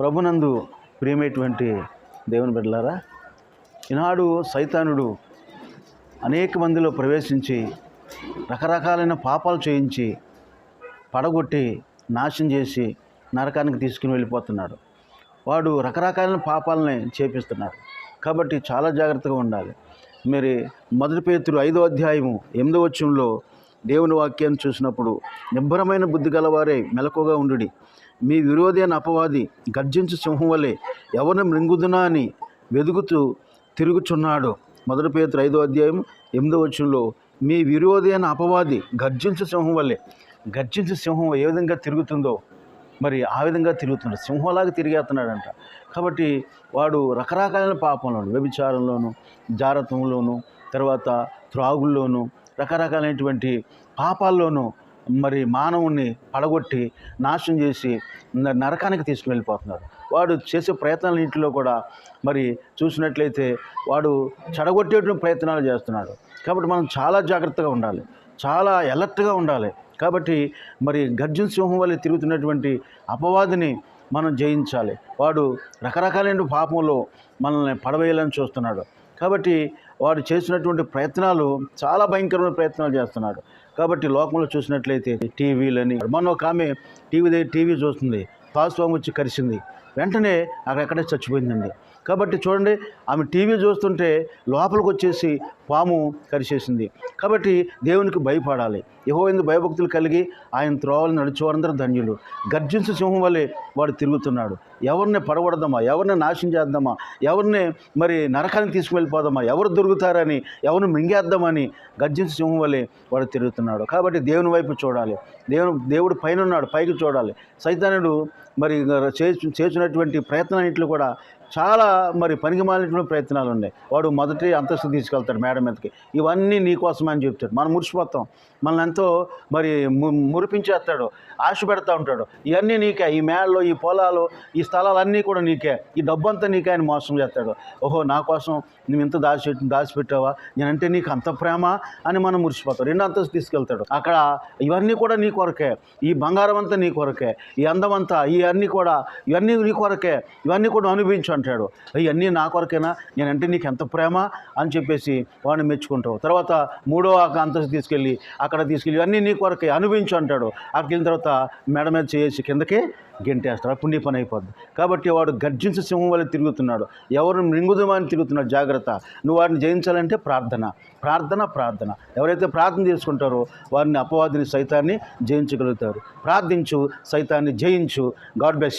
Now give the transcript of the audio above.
ప్రభునందు ప్రియమైనటువంటి దేవుని బిడ్డలారా ఈనాడు సైతానుడు అనేక మందిలో ప్రవేశించి రకరకాలైన పాపాలు చేయించి పడగొట్టి నాశనం చేసి నరకానికి తీసుకుని వెళ్ళిపోతున్నాడు. వాడు రకరకాలైన పాపాలని చేపిస్తున్నాడు. కాబట్టి చాలా జాగ్రత్తగా ఉండాలి. మరి మొదటి పేతురు ఐదో అధ్యాయము ఎనిమిదో వచ్చంలో దేవుని వాక్యాన్ని చూసినప్పుడు నిబ్బరమైన బుద్ధి గలవారే మెలకుగా ఉండుడి. మీ విరోధి అని అపవాది గర్జించు సింహం వలె ఎవరిని మృంగుదునా అని వెదుగుతూ తిరుగుచున్నాడు. మొదటి ఐదో అధ్యాయం ఎనిమిదో వచ్చంలో మీ విరోధి అని అపవాది గర్జించు సింహం వల్లే గర్జించు సింహం ఏ విధంగా తిరుగుతుందో మరి ఆ విధంగా తిరుగుతున్నాడు. సింహంలాగా తిరిగేస్తున్నాడంట. కాబట్టి వాడు రకరకాలైన పాపంలోను వ్యభిచారంలోను జారత్వంలోను తర్వాత త్రాగుల్లోను రకరకాలైనటువంటి పాపాల్లోనూ మరి మానవుణ్ణి పడగొట్టి నాశనం చేసి నరకానికి తీసుకువెళ్ళిపోతున్నారు. వాడు చేసే ప్రయత్నాలన్నింటిలో కూడా మరి చూసినట్లయితే వాడు చెడగొట్టేటువంటి ప్రయత్నాలు చేస్తున్నాడు. కాబట్టి మనం చాలా జాగ్రత్తగా ఉండాలి. చాలా ఎలర్ట్గా ఉండాలి. కాబట్టి మరి గర్జన సింహం వల్ల తిరుగుతున్నటువంటి అపవాదిని మనం జయించాలి. వాడు రకరకాలైన పాపంలో మనల్ని పడవేయాలని చూస్తున్నాడు. కాబట్టి వాడు చేసినటువంటి ప్రయత్నాలు చాలా భయంకరమైన ప్రయత్నాలు చేస్తున్నాడు. కాబట్టి లోకంలో చూసినట్లయితే టీవీలని మొన్న ఒక ఆమె టీవీ దగ్గర టీవీ చూస్తుంది పాస్వామి వచ్చి కరిసింది వెంటనే అక్కడెక్కడే చచ్చిపోయిందండి. కాబట్టి చూడండి ఆమె టీవీ చూస్తుంటే లోపలికి వచ్చేసి పాము కరిచేసింది కాబట్టి దేవునికి భయపడాలి. యహో ఎందు భయభక్తులు కలిగి ఆయన త్రోవలు నడిచేవారందరూ ధన్యులు. గర్జించు సింహం వల్లే వాడు తిరుగుతున్నాడు. ఎవరిని పడగొడదామా? ఎవరిని నాశనం చేద్దామా? ఎవరిని మరి నరకానికి తీసుకువెళ్ళిపోదామా? ఎవరు దొరుకుతారని? ఎవరిని మింగేద్దామని గర్జించు సింహం వల్లే వాడు తిరుగుతున్నాడు. కాబట్టి దేవుని వైపు చూడాలి. దేవుని దేవుడు పైన ఉన్నాడు పైకి చూడాలి. సైతానుడు మరి చేసినటువంటి ప్రయత్నాన్నింటిలో కూడా చాలా మరి పనికి మాలినటువంటి ప్రయత్నాలు ఉన్నాయి వాడు మొదటి అంతస్తు తీసుకెళ్తాడు మేడం మీదకి. ఇవన్నీ నీకోసం అని చెప్తాడు. మనం మురిసిపోతాం. మనల్ని ఎంతో మరి ము- మురిపించేస్తాడు. ఆశ పెడతా ఉంటాడు. ఇవన్నీ నీకే. ఈ మేడలో ఈ పొలాలు ఈ స్థలాలన్నీ కూడా నీకే. ఈ డబ్బంతా నీకే ఆయన మోసం చేస్తాడు. ఓహో నా కోసం నువ్వు ఇంత దాచి దాచిపెట్టావా? నేనంటే నీకు అంత ప్రేమ అని మనం మురిసిపోతాం. రెండు అంతస్తు తీసుకెళ్తాడు. అక్కడ ఇవన్నీ కూడా నీ కొరకే. ఈ బంగారం అంతా నీ కొరకే. ఈ అందమంతా ఇవన్నీ కూడా ఇవన్నీ నీ కొరకే. ఇవన్నీ కూడా అనుభవించాడు అంటాడు. ఇవన్నీ నా కొరకేనా? నేనంటే నీకు ఎంత ప్రేమ? అని చెప్పేసి వాడిని మెచ్చుకుంటావు. తర్వాత మూడో అంతస్తు తీసుకెళ్ళి అక్కడ తీసుకెళ్ళి అన్నీ నీ కొరకే అనుభవించు అంటాడు. అక్కడికి వెళ్ళిన తర్వాత మెడ మీద చేసి కిందకే గెంటేస్తాడు. అప్పుడు నీ పని అయిపోద్ది. కాబట్టి వాడు గర్జించ సింహం వల్ల తిరుగుతున్నాడు. ఎవరు మృంగుదమని తిరుగుతున్నాడు జాగ్రత్త. నువ్వు వాడిని జయించాలంటే ప్రార్థన. ప్రార్థన ప్రార్థన. ఎవరైతే ప్రార్థన చేసుకుంటారో వారిని అపవాదిని సైతాన్ని జయించగలుగుతారు. ప్రార్థించు సైతాన్ని జయించు. God bless you.